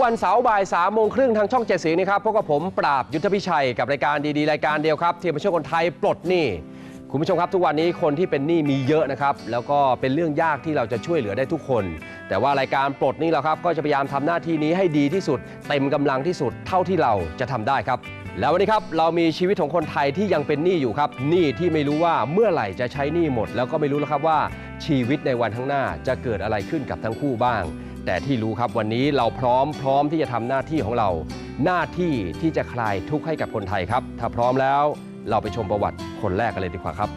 วัสดีครับทุกวันเสาร์บ่าย3ามโมงครึ่งทางช่องเจ็ดสีนะครับพบกับผมปราบยุทธพิชัยกับรายการดีๆ รายการเดียวครับที่มาช่วยคนไทยปลดหนี้คุณผู้ชมครับทุกวันนี้คนที่เป็นหนี้มีเยอะนะครับแล้วก็เป็นเรื่องยากที่เราจะช่วยเหลือได้ทุกคน แต่ว่ารายการปลดหนี้เราครับก็จะพยายามทำหน้าที่นี้ให้ดีที่สุด เต็มกำลังที่สุดเท่าที่เราจะทำได้ครับ แล้ววันนี้ครับเรามีชีวิตของคนไทยที่ยังเป็นหนี้อยู่ครับหนี้ที่ไม่รู้ว่าเมื่อไหร่จะใช้หนี้หมด แล้วก็ไม่รู้แล้วครับว่าชีวิตในวันข้างหน้าจะเกิดอะไรขึ้นกับทั้งคู่บ้าง แต่ที่รู้ครับวันนี้เราพร้อมพร้อมที่จะทำหน้าที่ของเรา หน้าที่ที่จะคลายทุกข์ให้กับคนไทยครับ ถ้าพร้อมแล้วเราไปชมประวัติคนแรกกันเลยดีกว่าครับ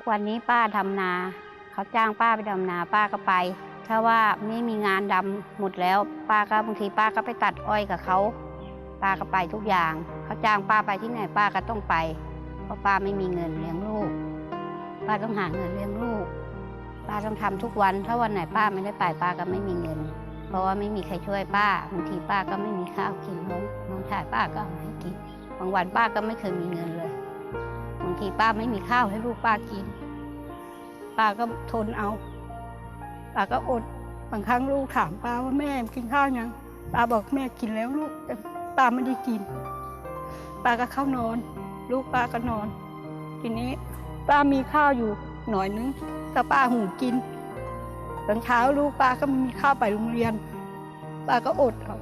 ทุกวันนี้ป้าทำนา เขาจ้างป้าไปดำนาป้าก็ไป ถ้าว่าไม่มีงานดำหมดแล้ว ป้าก็บางทีป้าก็ไปตัดอ้อยกับเขาป้าก็ไปทุกอย่าง เขาจ้างป้าไปที่ไหนป้าก็ต้องไป เพราะป้าไม่มีเงินเลี้ยงลูก ป้าต้องหาเงินเลี้ยงลูก ป้าต้องทำทุกวัน ถ้าวันไหนป้าไม่ได้ไปป้าก็ไม่มีเงิน เพราะว่าไม่มีใครช่วยป้า บางทีป้าก็ไม่มีข้าวกินน้องน้องชายป้าก็เอามาให้กิน บางวันป้าก็ไม่เคยมีเงินเลย ทีป้าไม่มีข้าวให้ลูกป้ากิน ป้าก็ทนเอา ป้าก็อด บางครั้งลูกถามป้าว่าแม่กินข้าวยัง ป้าบอกแม่กินแล้วลูกแต่ป้าไม่ได้กิน ป้าก็เข้านอน ลูกป้าก็นอน ทีนี้ป้ามีข้าวอยู่หน่อยนึงก็ป้าหุงกินตอนเช้าลูกป้าก็ม่มีข้าวไปโรงเรียน ป้าก็อดเอา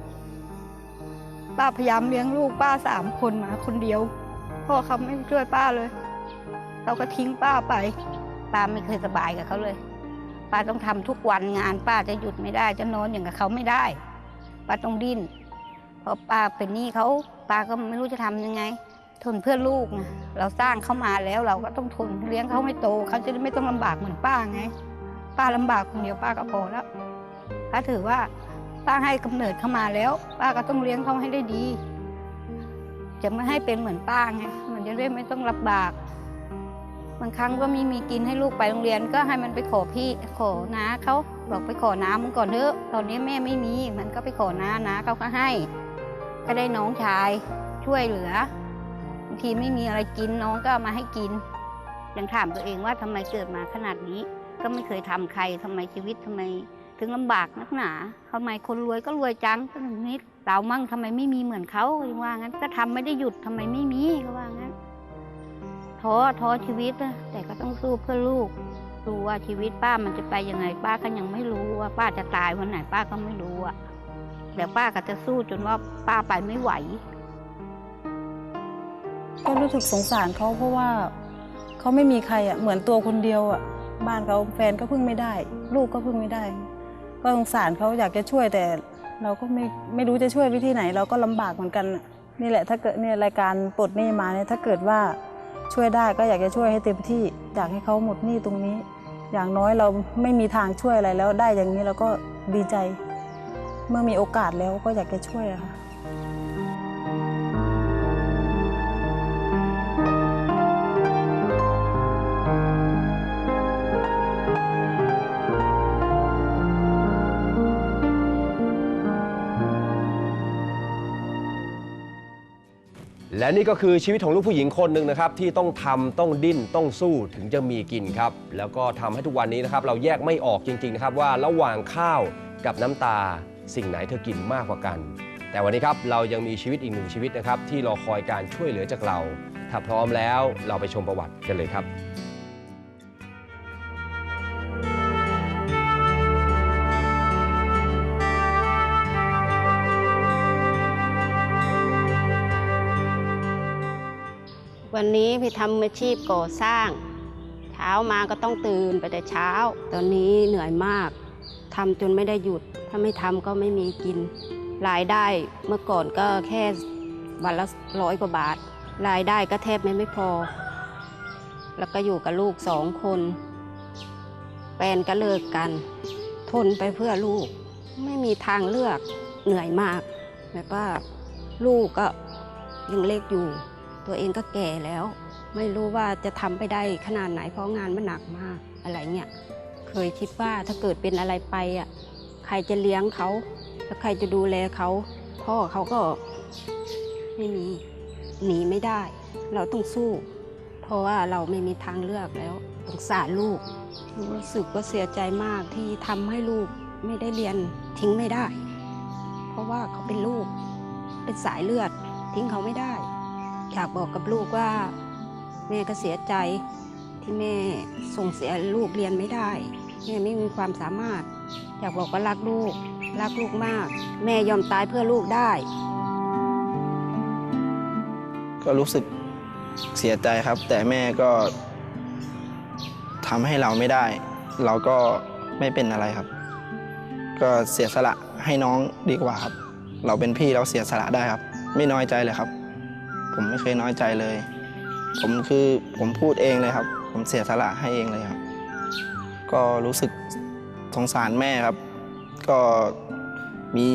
ป้าพยายามเลี้ยงลูกป้าสามคนมาคนเดียวพ่อเขาไม่ช่วยป้าเลย เขาก็ทิ้งป้าไป ป้าไม่เคยสบายกับเขาเลย ป้าต้องทำทุกวันงาน ป้าจะหยุดไม่ได้จะนอนอย่างกับเขาไม่ได้ ป้าต้องดิ้นเพราะป้าเป็นหนี้เขาป้าก็ไม่รู้จะทำยังไง ทนเพื่อลูกนะเราสร้างเขามาแล้วเราก็ต้องทนเลี้ยงเขาให้โตเขาจะไม่ต้องลำบากเหมือนป้าไง ป้าลำบากคนเดียวป้าก็พอแล้วป้าถือว่าป้าให้กำเนิดเขามาแล้ว ป้าก็ต้องเลี้ยงเขาให้ได้ดี จะไม่ให้เป็นเหมือนป้าไงมันจะได้ไม่ต้องลำบาก บางครั้งก็ไมีมีกินให้ลูกไปโรงเรียน ก็ให้มันไปขอพี่ขอน้าเขาบอกไปขอน้ามึงก่อนเถอะ ตอนนี้แม่ไม่มีมันก็ไปขอน้าน้าเขาก็ให้ ก็ได้น้องชายช่วยเหลือบางทีไม่มีอะไรกินน้องก็เอามาให้กินยังถามตัวเองว่าทำไมเกิดมาขนาดนี้ ก็ไม่เคยทำใครทำไมชีวิตทำไม ถึงลำบากนักหนาทำไมคนรวยก็รวยจังก็อย่างนี้เรามั่งทำไมไม่มีเหมือนเขาว่างั้นก็ทำไม่ได้หยุดทำไมไม่มีก็ว่างั้น ท้อท้อชีวิตนะแต่ก็ต้องสู้เพื่อลูกดูว่าชีวิตป้ามันจะไปยังไง ป้าก็ยังไม่รู้ว่า ป้าจะตายวันไหน ป้าก็ไม่รู้อะแต่ป้าก็จะสู้จนว่าป้าไปไม่ไหว ก็รู้สึกสงสารเขาเพราะว่าเขาไม่มีใครอะเหมือนตัวคนเดียวอะบ้านเขาแฟนก็พึ่งไม่ได้ ลูกก็พึ่งไม่ได้ ก็สงสารเขาอยากจะช่วยแต่เราก็ไม่ไม่รู้จะช่วยวิธีไหน เราก็ลำบากเหมือนกันนี่แหละถ้าเกิดเนี่ยรายการปลดหนี้มาเนี่ยถ้าเกิดว่า ช่วยได้ก็อยากจะช่วยให้เต็มที่ อยากให้เขาหมดหนี้ตรงนี้ อย่างน้อยเราไม่มีทางช่วยอะไรแล้วได้อย่างนี้เราก็ดีใจ เมื่อมีโอกาสแล้วก็อยากจะช่วยค่ะ และนี่ก็คือชีวิตของลูกผู้หญิงคนหนึ่งนะครับ ที่ต้องทำต้องดิ้นต้องสู้ถึงจะมีกินครับ แล้วก็ทำให้ทุกวันนี้นะครับ เราแยกไม่ออกจริงๆนะครับว่าระหว่างข้าวกับน้ำตา สิ่งไหนเธอกินมากกว่ากัน แต่วันนี้ครับเรายังมีชีวิตอีกหนึ่งชีวิตนะครับ ที่รอคอยการช่วยเหลือจากเรา ถ้าพร้อมแล้วเราไปชมประวัติกันเลยครับ นนี้พี่ทำอาชีพก่อสร้าง เช้ามาก็ต้องตื่นไปแต่เช้า ตอนนี้เหนื่อยมากทำจนไม่ได้หยุด ถ้าไม่ทำก็ไม่มีกิน รายได้เมื่อก่อนก็แค่วันละร้อยกว่าบาท รายได้ก็แทบไม่ไม่พอ แล้วก็อยู่กับลูกสองคนแฟนก็เลิกกัน ทนไปเพื่อลูก ไม่มีทางเลือกเหนื่อยมากแบบว่าลูกก็ยังเล็กอยู่ ตัวเองก็แก่แล้ว ไม่รู้ว่าจะทำไปได้ขนาดไหนเพราะงานมันหนักมากอะไรเงี้ยเคยคิดว่าถ้าเกิดเป็นอะไรไปอะใครจะเลี้ยงเขาแล้วใครจะดูแลเขาพ่อเขาก็ไม่มีหนีไม่ได้ เราต้องสู้ เพราะว่าเราไม่มีทางเลือกแล้วสงสารลูกรู้สึกว่าเสียใจมากที่ทำให้ลูกไม่ได้เรียนทิ้งไม่ได้ เพราะว่าเขาเป็นลูกเป็นสายเลือดทิ้งเขาไม่ได้ อยากบอกกับลูกว่า แม่ก็เสียใจที่แม่ส่งเสียลูกเรียนไม่ได้แม่ไม่มีความสามารถ อยากบอกว่ารักลูก รักลูกมาก แม่ยอมตายเพื่อลูกได้ ก็รู้สึกเสียใจครับ แต่แม่ก็ทำให้เราไม่ได้ เราก็ไม่เป็นอะไรครับ ก็เสียสละให้น้องดีกว่าครับ เราเป็นพี่เราเสียสละได้ครับ ไม่น้อยใจเลยครับ ผมไม่เคยน้อยใจเลย ผมคือผมพูดเองเลยครับ ผมเสียสละให้เองเลยครับ ก็รู้สึกสงสารแม่ครับ ก็มี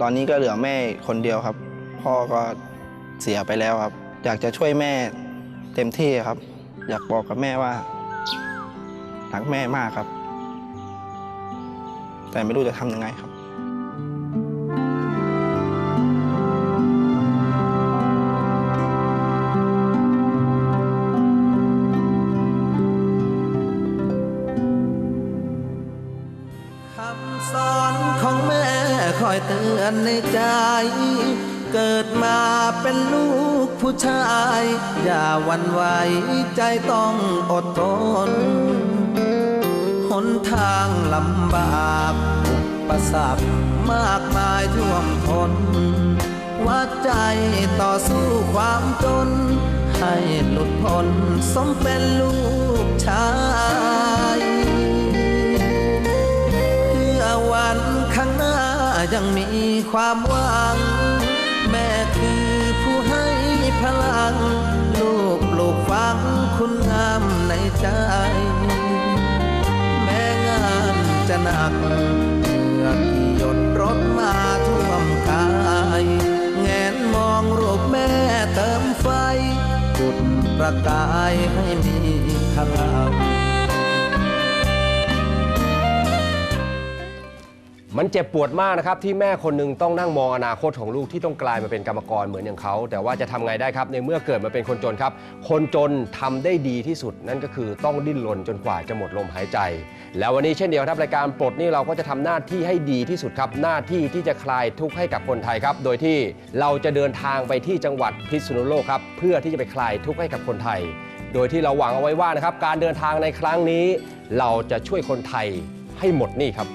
ตอนนี้ก็เหลือแม่คนเดียวครับ พ่อก็เสียไปแล้วครับ อยากจะช่วยแม่เต็มที่ครับ อยากบอกกับแม่ว่ารักแม่มากครับ แต่ไม่รู้จะทำยังไงครับ เกิดมาเป็นลูกผู้ชาย อย่าหวันไหวใจต้องอดทน หนทางลำบากประสับมากมายท่วมทนวัดใจต่อสู้ความจน ให้หลุดพ้นสมเป็นลูกชายเพื่อวันข้างหน้ายังมีความหวัง ม่คือผู้ให้พลัง ลูกปลูกฝังคุณงามในใจ แม้งานจะหนักเหงื่อที่หยดรถมาท่วมกายแงนมองรูปแม่เติมไฟจุดประกายให้มีพลัง มันเจ็บปวดมากนะครับที่แม่คนหนึงต้องนั่งมองอนาคตของลูกที่ต้องกลายมาเป็นกรรมกรเหมือนอย่างเขา แต่ว่าจะทำไงได้ครับในเมื่อเกิดมาเป็นคนจนครับ คนจนทำได้ดีที่สุด นั่นก็คือต้องดิ้นรนจนกว่าจะหมดลมหายใจ แล้ววันนี้เช่นเดียวครับรายการปลดนี่เราก็จะทำหน้าที่ให้ดีที่สุดครับ หน้าที่ที่จะคลายทุกข์ให้กับคนไทยครับ โดยที่เราจะเดินทางไปที่จังหวัดพิษณุโลกครับเพื่อที่จะไปคลายทุกข์ให้กับคนไทย โดยที่เราหวังเอาไว้ว่านะครับการเดินทางในครั้งนี้ เราจะช่วยคนไทยให้หมดนี้ครับ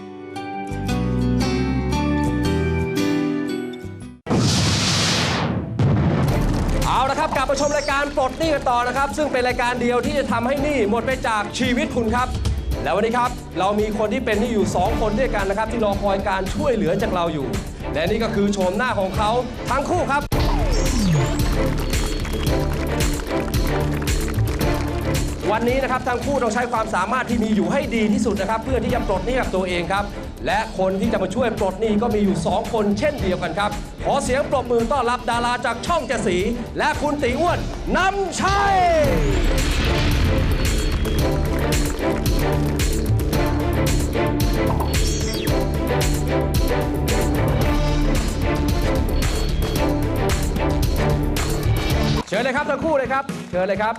เอาละครับกลับมาชมรายการปลดหนี้กันต่อนะครับ ซึ่งเป็นรายการเดียวที่จะทำให้หนี้หมดไปจากชีวิตคุณครับ แล้ววันนี้ครับเรามีคนที่เป็นหนี้อยู่ 2 คนด้วยกันนะครับ ที่รอคอยการช่วยเหลือจากเราอยู่ และนี่ก็คือโฉมหน้าของเขาทั้งคู่ครับวันนี้นะครับทั้งคู่ต้องใช้ความสามารถที่มีอยู่ให้ดีที่สุดนะครับ เพื่อที่จะปลดหนี้กับตัวเองครับ และคนที่จะมาช่วยปลดหนี้ก็มีอยู่ 2 คนเช่นเดียวกันครับ ขอเสียงปรบมือต้อนรับดาราจากช่องเจดสี และคุณตีอ้วนนำชัย เชิญเลยครับทั้งคู่เลยครับ เชิญเลยครับ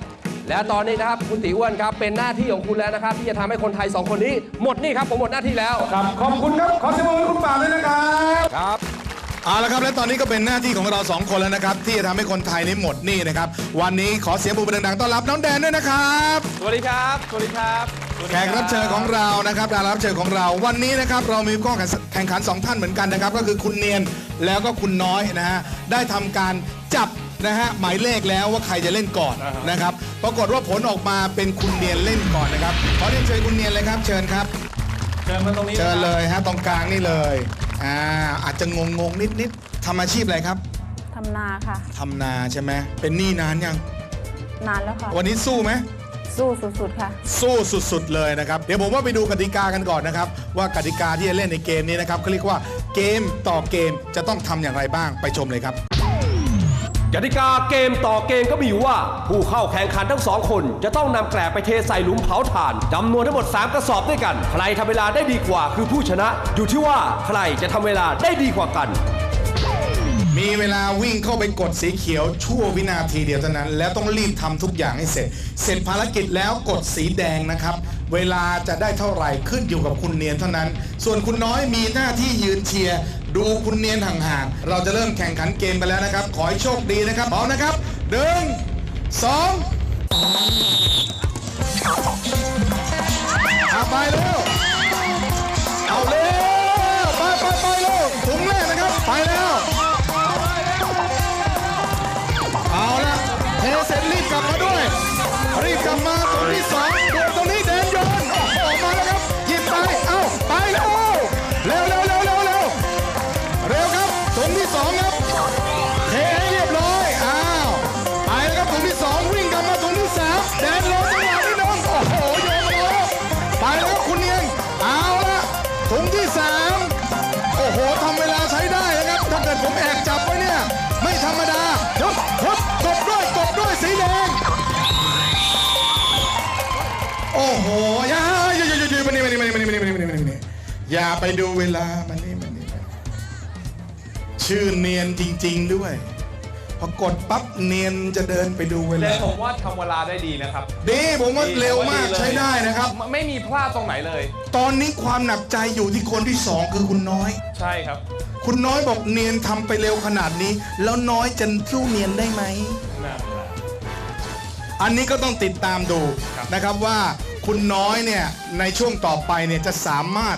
และตอนนี้นะครับคุณตีอ้วนครับเป็นหน้าที่ของคุณแล้วนะครับ ที่จะทำให้คนไทยสองคนนี้หมดหนี่ครับผมหมดหน้าที่แล้ว ครับ ขอบคุณครับ ขอเสียงปรบมือให้คุณป่าบด้วยนะครับ ครับ เอาละครับและตอนนี้ก็เป็นหน้าที่ของเราสองคนแล้วนะครับ ที่จะทำให้คนไทยนี้หมดหนี้นะครับ วันนี้ขอเสียงปรบมือดังๆต้อนรับน้องแดนด้วยนะครับสวัสดีครับ สวัสดีครับสวัสดีแขกรับเชิญของเรานะครับดารารับเชิญของเรา วันนี้นะครับเรามีข้อแข่งขันสองท่านเหมือนกันนะครับ ก็คือคุณเนียนแล้วก็คุณน้อยนะฮะได้ทำการจับนะฮะหมายเลขแล้วว่าใครจะเล่นก่อนนะครับ ปรากฏว่าผลออกมาเป็นคุณเนียนเล่นก่อนนะครับขอเรียนเชิญคุณเนียนเลยครับ เชิญครับ เชิญมาตรงนี้เชิญเลยฮะตรงกลางนี่เลย อ่าอาจจะงงงๆนิดๆทำอาชีพอะไรครับทำนาค่ะ ทำนาใช่ไหมเป็นหนี้นานยัง นานแล้วค่ะ วันนี้สู้ไหม สู้สุดๆค่ะ สู้สุดๆเลยนะครับ เดี๋ยวผมว่าไปดูกติกากันก่อนนะครับ ว่ากติกาที่จะเล่นในเกมนี้นะครับเขาเรียกว่าเกมต่อเกมจะต้องทำอย่างไรบ้างไปชมเลยครับ กติกาเกมต่อเกมก็มีอยู่ว่า ผู้เข้าแข่งขันทั้งสองคน จะต้องนำแกลบไปเทใส่หลุมเผาถ่านจำนวนทั้งหมด 3 กระสอบด้วยกัน ใครทำเวลาได้ดีกว่าคือผู้ชนะ อยู่ที่ว่าใครจะทำเวลาได้ดีกว่ากัน มีเวลาวิ่งเข้าไปกดสีเขียวชั่ววินาทีเดียวเท่านั้น แล้วต้องรีบทำทุกอย่างให้เสร็จ เสร็จภารกิจแล้วกดสีแดงนะครับ เวลาจะได้เท่าไหร่ขึ้นอยู่กับคุณเนียนเท่านั้น ส่วนคุณน้อยมีหน้าที่ยืนเชียร์ดูคุณเนียนห่างๆ เราจะเริ่มแข่งขันเกมกันแล้วนะครับ ขอให้โชคดีนะครับพร้อมนะครับหนึ่งสองอาไปเร็วเอาเร็วไปไปไปเร็วถุงแรกนะครับ ไปแล้ว เอาละเทเสร็จรีบกลับมาด้วย รีบกลับมาตรงที่สอง ไปดูเวลามันนี่มันนี่ชื่อเนียนจริง ๆด้วย พอกดปั๊บเนียนจะเดินไปดูเวลา แต่ผมว่าทำเวลาได้ดีนะครับ ดีผมว่าเร็วมากดีเลยใช้ได้นะครับไม่ไม่มีพลาดตรงไหนเลย ตอนนี้ความหนักใจอยู่ที่คนที่สองคือคุณน้อย ใช่ครับ คุณน้อยบอกเนียนทำไปเร็วขนาดนี้ แล้วน้อยจะสู้เนียนได้ไหมนั่นแหละอันนี้ก็ต้องติดตามดูครับนะครับว่าคุณน้อยเนี่ยในช่วงต่อไปเนี่ยจะสามารถ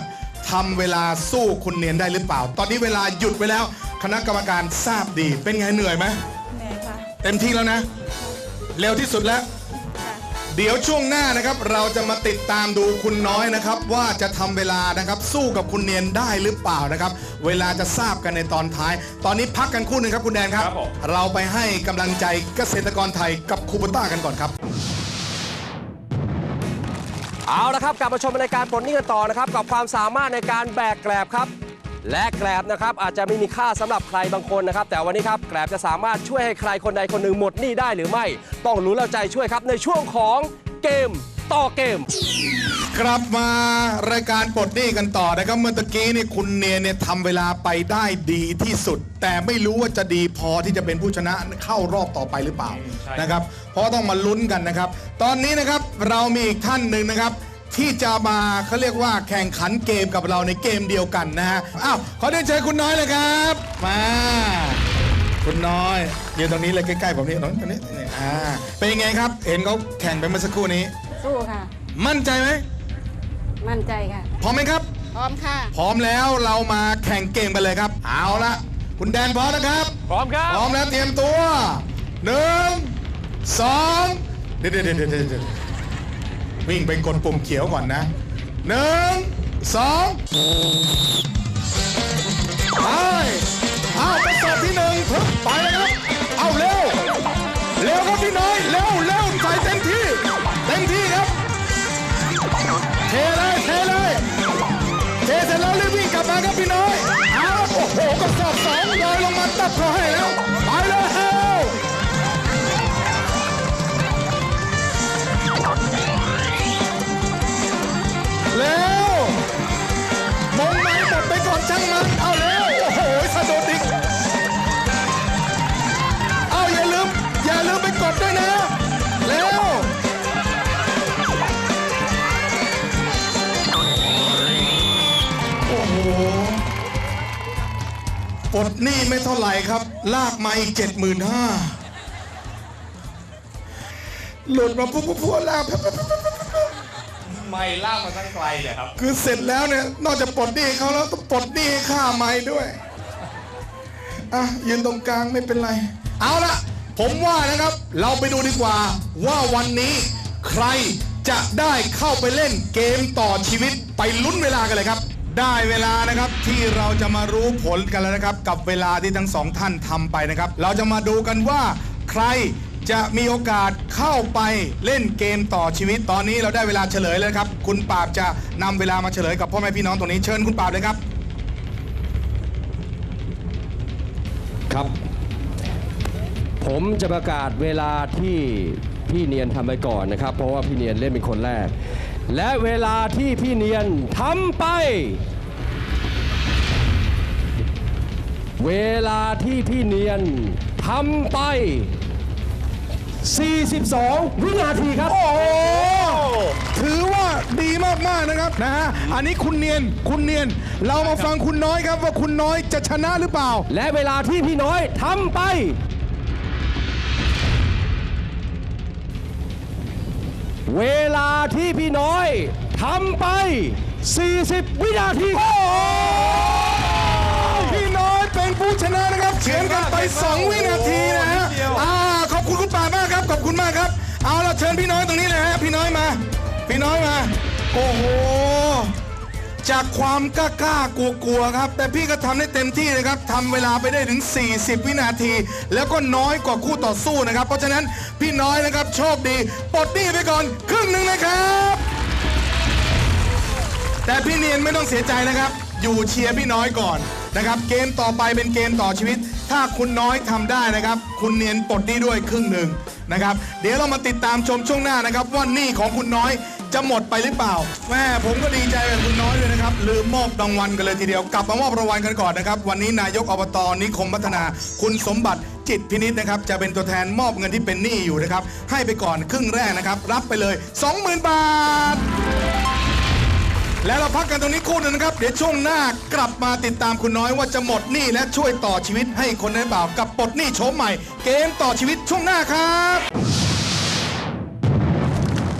ทำเวลาสู้คุณเนียนได้หรือเปล่า ตอนนี้เวลาหยุดไปแล้ว คณะกรรมการทราบดี เป็นไงเหนื่อยไหมแม่ค่ะ เต็มที่แล้วนะ เร็วที่สุดแล้ว เดี๋ยวช่วงหน้านะครับ เราจะมาติดตามดูคุณน้อยนะครับ ว่าจะทำเวลานะครับ สู้กับคุณเนียนได้หรือเปล่านะครับ เวลาจะทราบกันในตอนท้าย ตอนนี้พักกันครู่หนึ่งครับคุณแดนครับ ครับผม เราไปให้กำลังใจเกษตรกรไทยกับคูปต้ากันก่อนครับ เอาละครับกลับมาชมรายการปลดหนี้กันต่อนะครับกับความสามารถในการแบกแกลบครับ และแกลบนะครับอาจจะไม่มีค่าสำหรับใครบางคนนะครับ แต่วันนี้ครับแกลบจะสามารถช่วยให้ใครคนใดคนหนึ่งหมดหนี้ได้หรือไม่ ต้องรู้นแล้วใจช่วยครับในช่วงของเกมต่อเกมกลับมารายการปลดหนี้กันต่อนะครับเมื่อตะกี้นี่คุณเนียเนี่ยทำเวลาไปได้ดีที่สุด แต่ไม่รู้ว่าจะดีพอที่จะเป็นผู้ชนะเข้ารอบต่อไปหรือเปล่านะครับ เพราะต้องมาลุ้นกันนะครับ ตอนนี้นะครับ เรามีอีกท่านหนึ่งนะครับ ที่จะมาเขาเรียกว่าแข่งขันเกมกับเราในเกมเดียวกันนะฮะอ้าวขอเรียนเชิญคุณน้อยเลยครับ มา คุณน้อยยืนตรงนี้เลยใกล้ๆผมนี่ตรงนี้ตรงนี้นี่อ่าเป็นยังไงครับ เห็นเขาแข่งไปเมื่อสักครู่นี้ สู้ค่ะ มั่นใจไหมมั่นใจค่ะ พร้อมไหมครับ พร้อมค่ะ พร้อมแล้วเรามาแข่งเกมกันเลยครับ เอาละคุณแดนพร้อมนะครับ พร้อมครับ พร้อมแล้วเตรียมตัวหนึ่งสองเดี๋ยวเดี๋ยวเดี๋ยวเดี๋ยวเดี๋ย วิ่งไปกดปุ่มเขียวก่อนนะหนึ่งสองไปเอาไปสอบที่หนึ่งไปเลยครับเอาเร็วเร็วครับพี่น้อยเร็วเร็วใส่เต็มที่เต็มที่ครับเทเลยเทเลยเทเสร็จแล้วรีบวิ่งกลับมาครับพี่น้อยเอาโอ้โหกระสอบสองลอยลงมาตับเขาให้แล้ว อนช่างมันเอาเร็วโอ้โหสะดุดอีกเอาอย่าลืม อย่าลืมไปกดด้วยนะเร็วโอ้โหปลดหนี้ไม่เท่าไหร่ครับ ลากมาอีกเจ็ดหมื่นห้าหลุดมาปุ๊บปุ๊บปุ๊บลาก ไม่ล่ากมาตั้งไกลเลยครับ คือเสร็จแล้วเนี่ย นอกจากปลดหนี้เขาแล้วต้องปลดหนี้ค่าไม้ด้วย อะยืนตรงกลางไม่เป็นไร เอาละผมว่านะครับ เราไปดูดีกว่า ว่าวันนี้ใครจะได้เข้าไปเล่นเกมต่อชีวิตไปลุ้นเวลากันเลยครับ ได้เวลานะครับที่เราจะมารู้ผลกันแล้วนะครับ กับเวลาที่ทั้งสองท่านทำไปนะครับ เราจะมาดูกันว่าใคร จะมีโอกาสเข้าไปเล่นเกมต่อชีวิตตอนนี้เราได้เวลาเฉลยแล้วครับ คุณปราบจะนำเวลามาเฉลยกับพ่อแม่พี่น้องตรงนี้เชิญคุณปราบเลยครับ ครับ ผมจะประกาศเวลาที่พี่เนียนทำไปก่อนนะครับ เพราะว่าพี่เนียนเล่นเป็นคนแรก และเวลาที่พี่เนียนทำไป เวลาที่พี่เนียนทำไป 42 วินาทีครับ โอ้โหถือว่าดีมาก ๆ นะครับนะฮะอันนี้คุณเนียนคุณเนียน เรามาฟังคุณน้อยครับว่าคุณน้อยจะชนะหรือเปล่า และเวลาที่พี่น้อยทำไป เวลาที่พี่น้อยทำไป 40 วินาทีครับพี่น้อยเป็นผู้ชนะนะครับเฉือนกันไป 2 วินาทีนะฮะ คุณมากครับ เอาละเชิญพี่น้อยตรงนี้เลยฮะพี่น้อยมา พี่น้อยมา โอ้โห จากความกล้ากล้ากลัวกลัวๆครับ แต่พี่ก็ทำได้เต็มที่เลยครับทำเวลาไปได้ถึง 40 วินาที แล้วก็น้อยกว่าคู่ต่อสู้นะครับ เพราะฉะนั้นพี่น้อยนะครับโชคดีปลดหนี้ไปก่อนครึ่งหนึ่งนะครับ แต่พี่เนียนไม่ต้องเสียใจนะครับ อยู่เชียร์พี่น้อยก่อนนะครับ เกมต่อไปเป็นเกมต่อชีวิต ถ้าคุณน้อยทำได้นะครับ คุณเนียนปลดหนี้ด้วยครึ่งหนึ่งนะครับ เดี๋ยวเรามาติดตามชมช่วงหน้านะครับ ว่าหนี้ของคุณน้อยจะหมดไปหรือเปล่าแม่ผมก็ดีใจกับคุณน้อยเลยนะครับลืมมอบรางวัลกันเลยทีเดียวกลับมามอบรางวัลกันก่อนนะครับ วันนี้นายกอบตนิคมพัฒนา คุณสมบัติจิตพินิษนะครับ จะเป็นตัวแทนมอบเงินที่เป็นหนี้อยู่นะครับ ให้ไปก่อนครึ่งแรกนะครับ รับไปเลย 20,000 บาท แล้วเราพักกันตรงนี้คู่หนึงนะครับ เดี๋ยวช่วงหน้ากลับมาติดตามคุณน้อยว่าจะหมดหนี้และช่วยต่อชีวิตให้คนได้เปล่าวกับปลดหนี้โฉมใหม่ เกมต่อชีวิตช่วงหน้าครับ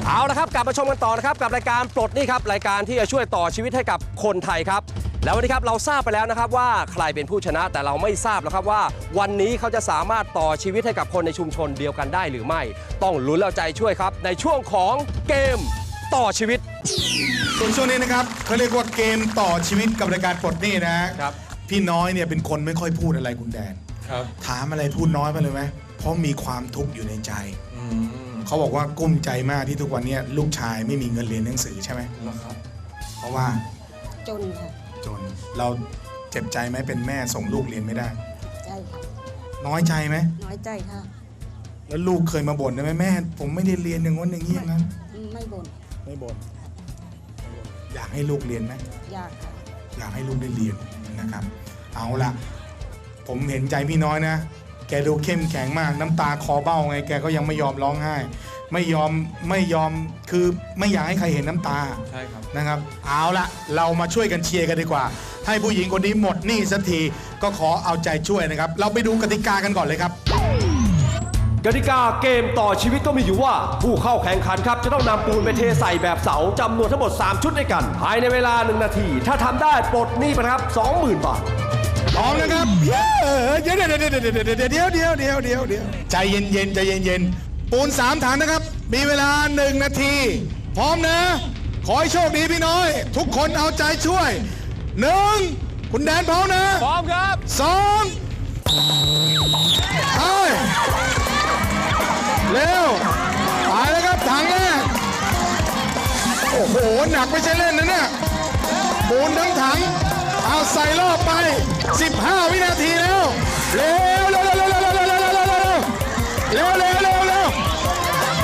เอาละครับกลับมาชมกันต่อนะครับกับรายการปลดหนี่ครับรายการที่จะช่วยต่อชีวิตให้กับคนไทยครับ แล้ววันนี้ครับเราทราบไปแล้วนะครับว่าใครเป็นผู้ชนะแต่เราไม่ทราบแล้วครับว่า วันนี้เขาจะสามารถต่อชีวิตให้กับคนในชุมชนเดียวกันได้หรือไม่ ต้องลุ้นแล้วใจช่วยครับ ในช่วงของเกมต่อชีวิต ส่วนช่วงนี้นะครับเขาเรียกว่าเกมต่อชีวิตกับรายการปลดหนี้นะครับ พี่น้อยเนี่ยเป็นคนไม่ค่อยพูดอะไรคุณแดน ครับ ถามอะไรพูดน้อยไปเลยไหมเพราะมีความทุกข์อยู่ในใจเขาบอกว่ากุ้มใจมากที่ทุกวันเนี้ลูกชายไม่มีเงินเรียนหนังสือใช่ไหมเพราะว่าจนค่ะจนเราเจ็บใจไหมเป็นแม่ส่งลูกเรียนไม่ได้ ใจค่ะน้อยใจไหม น้อยใจค่ะ แล้วลูกเคยมาบ่นได้ไหมแม่ ผมไม่ได้เรียนอย่างนั้นอย่างนี้อย่างนั้น ไม่บ่นไม่บ่น อยากให้ลูกเรียนไหมยากค่ะอยากให้ลูกได้เรียนนะครับ เอาละผมเห็นใจพี่น้อยนะ แกดูเข้มแข็งมาก น้ำตาคอเบ้าไง แกก็ยังไม่ยอมร้องไห้ ไม่ยอมไม่ยอมคือไม่อยากให้ใครเห็นน้ำตาใช่ครับ นะครับ เอาละเรามาช่วยกันเชียร์กันดีกว่า ให้ผู้หญิงคนนี้หมดหนี้สักทีก็ขอเอาใจช่วยนะครับ เราไปดูกติกากันก่อนเลยครับ กติกาเกมต่อชีวิตก็มีอยู่ว่า ผู้เข้าแข่งขันครับจะต้องนำปูนไปเทใส่แบบเสาจำนวนทั้งหมด 3 ชุดด้วยกัน ภายในเวลา 1 นาที ถ้าทำได้ปลดหนี้ไปนะครับ 20,000 บาท พร้อมนะครับเย้เดี๋ยวเดี๋ยวเดี๋ยวเดี๋ยวเดี๋ยวเดี๋ยวเดี๋ยวเดี๋ยวเดี๋ยวเดี๋ยวใจเย็นเย็นๆใจเย็นเย็นๆปูนสามฐานนะครับ มีเวลาหนึ่งนาที พร้อมนะ ขอให้โชคดีพี่น้อย ทุกคนเอาใจช่วยหนึ่งคุณแดนพร้อมนะพร้อมครับสองไป เร็วไปแล้วครับถังแรกโอ้โห หนักไม่ใช่เล่นนะเนี่ยปูนทั้งถัง เอาใส่รอบไป 15 วินาทีแล้วเร็วเร็วเร็วเร็วเร็วเร็วเร็วเร็วเร็วเร็วเร็วเร็วเร็วเร็ว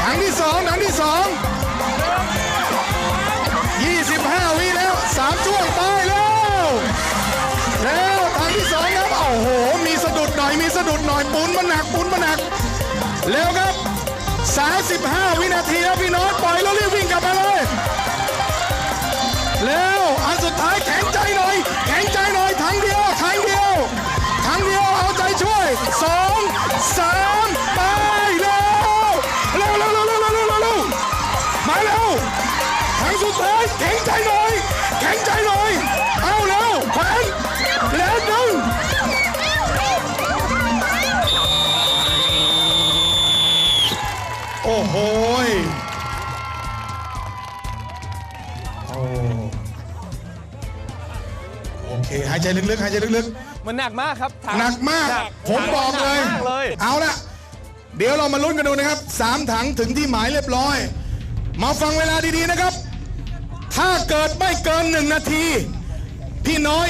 ถังที่สองถังที่สอง25 วิแล้วสามช่วงไปเร็วแล้วทางที่สองครับโอ้โห มีสะดุดหน่อยมีสะดุดหน่อยปูนมันหนักปูนมันหนักเร็วครับ 35 วินาทีแล้วพี่น้องปล่อยแล้วรีบวิ่งกลับมาเลย แล้ว อันสุดท้ายแข็งใจหน่อย แข็งใจหน่อยทั้งเดียวทั้งเดียวทั้งเดียวเอาใจช่วย 2 3 ไปเร็วเร็วเร็วเร็วเร็วเร็วเร็วมาเร็วทั้งสุดท้ายแข็งใจหน่อย แข็งใจหน่อย เอาเร็วแขวนแล้วดึง โอ้โหยโอ้โอเคหายใจลึกๆหายใจลึกมันหนักมากครับถัง ๆหนักมากผมบอกเลย หนักมากเลย เอาละเดี๋ยวเรามาลุ้นกันดูนะครับสามถังถึงที่หมายเรียบร้อย มาฟังเวลาดีๆนะครับ ถ้าเกิดไม่เกินหนึ่งนาที พี่น้อย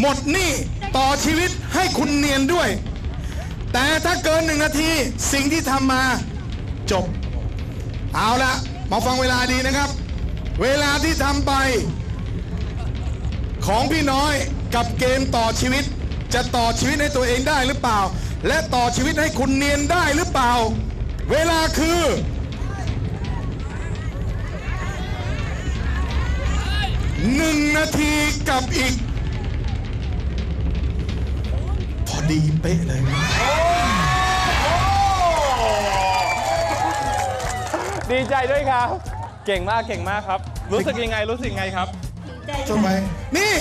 หมดหนี้ต่อชีวิตให้คุณเนียนด้วย แต่ถ้าเกินหนึ่งนาทีสิ่งที่ทำมา จบ เอาละมาฟังเวลาดีนะครับ เวลาที่ทำไป ของพี่น้อยกับเกมต่อชีวิต จะต่อชีวิตให้ตัวเองได้หรือเปล่า และต่อชีวิตให้คุณเนียนได้หรือเปล่า เวลาคือหนึ่งนาทีกับอีก พอดีเป๊ะเลย ดีใจด้วยครับ เก่งมากเก่งมากครับ รู้สึกยังไงรู้สึกยังไงครับทำไมนี่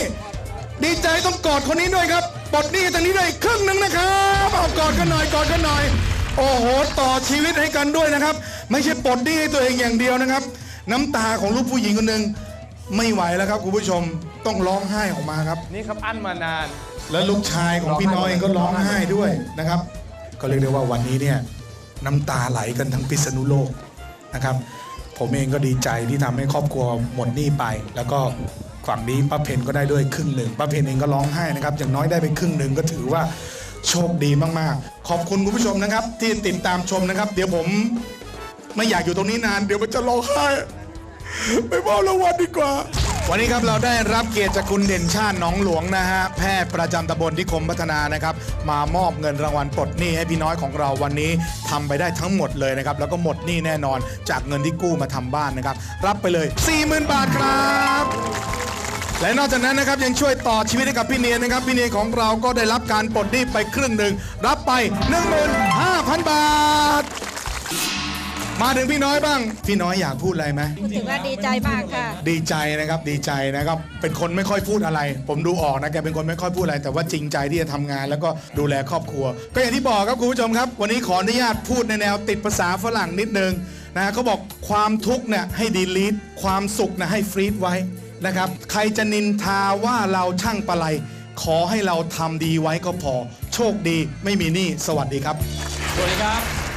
ดีใจต้องกอดคนนี้ด้วยครับปลดหนี้ทางนี้ด้วยครึ่งหนึ่งนะครับเอากอดกันหน่อยกอดกันหน่อย โอ้โหต่อชีวิตให้กันด้วยนะครับ ไม่ใช่ปลดหนี้ให้ตัวเองอย่างเดียวนะครับ น้ำตาของลูกผู้หญิงคนหนึ่งไม่ไหวแล้วครับคุณผู้ชมต้องร้องไห้ออกมาครับ นี่ครับอั้นมานาน แล้วลูกชายของพี่น้อยเองก็ร้องไห้ด้วยนะครับ ก็เรียกได้ว่าวันนี้เนี่ยน้ำตาไหลกันทั้งพิษณุโลก นะครับ ผมเองก็ดีใจที่ทำให้ครอบครัวหมดหนี้ไป แล้วก็ฝั่งนี้ป้าเพนก็ได้ด้วยครึ่งหนึ่งป้าเพนเองก็ร้องไห้นะครับ อย่างน้อยได้ไปครึ่งหนึ่งก็ถือว่าโชคดีมากๆ ขอบคุณคุณผู้ชมนะครับ ที่ติดตามชมนะครับ เดี๋ยวผมไม่อยากอยู่ตรงนี้นาน เดี๋ยวมันจะร้องไห้ไปมอบรางวัลดีกว่า วันนี้ครับเราได้รับเกียรติจากคุณเด่นชาติน้องหลวงนะฮะแพทย์ประจำตำบลที่คมพัฒนานะครับมามอบเงินรางวัลปลดหนี้ให้พี่น้อยของเราวันนี้ทำไปได้ทั้งหมดเลยนะครับแล้วก็หมดหนี้แน่นอนจากเงินที่กู้มาทำบ้านนะครับรับไปเลย 40,000 บาทครับ และนอกจากนั้นนะครับยังช่วยต่อชีวิตให้กับพี่เนียนนะครับพี่เนียนของเราก็ได้รับการปลดหนี้ไปครึ่งหนึ่งรับไป 15,000 บาท มาถึงพี่น้อยบ้าง พี่น้อยอยากพูดอะไรไหมถือว่าดีใจมากค่ะ ดีใจนะครับดีใจนะครับ เป็นคนไม่ค่อยพูดอะไร ผมดูออกนะแกเป็นคนไม่ค่อยพูดอะไร แต่ว่าจริงใจที่จะทำงาน แล้วก็ดูแลครอบครัว ก็อย่างที่บอกครับคุณผู้ชมครับ วันนี้ขออนุญาตพูดในแนวติดภาษาฝรั่งนิดนึงนะเขาบอกความทุกข์เนี่ยให้ดีลีทความสุขนะให้ฟรีดไว้นะครับใครจะนินทาว่าเราช่างปะไรขอให้เราทำดีไว้ก็พอ โชคดีไม่มีหนี้สวัสดีครับ สวัสดีครับ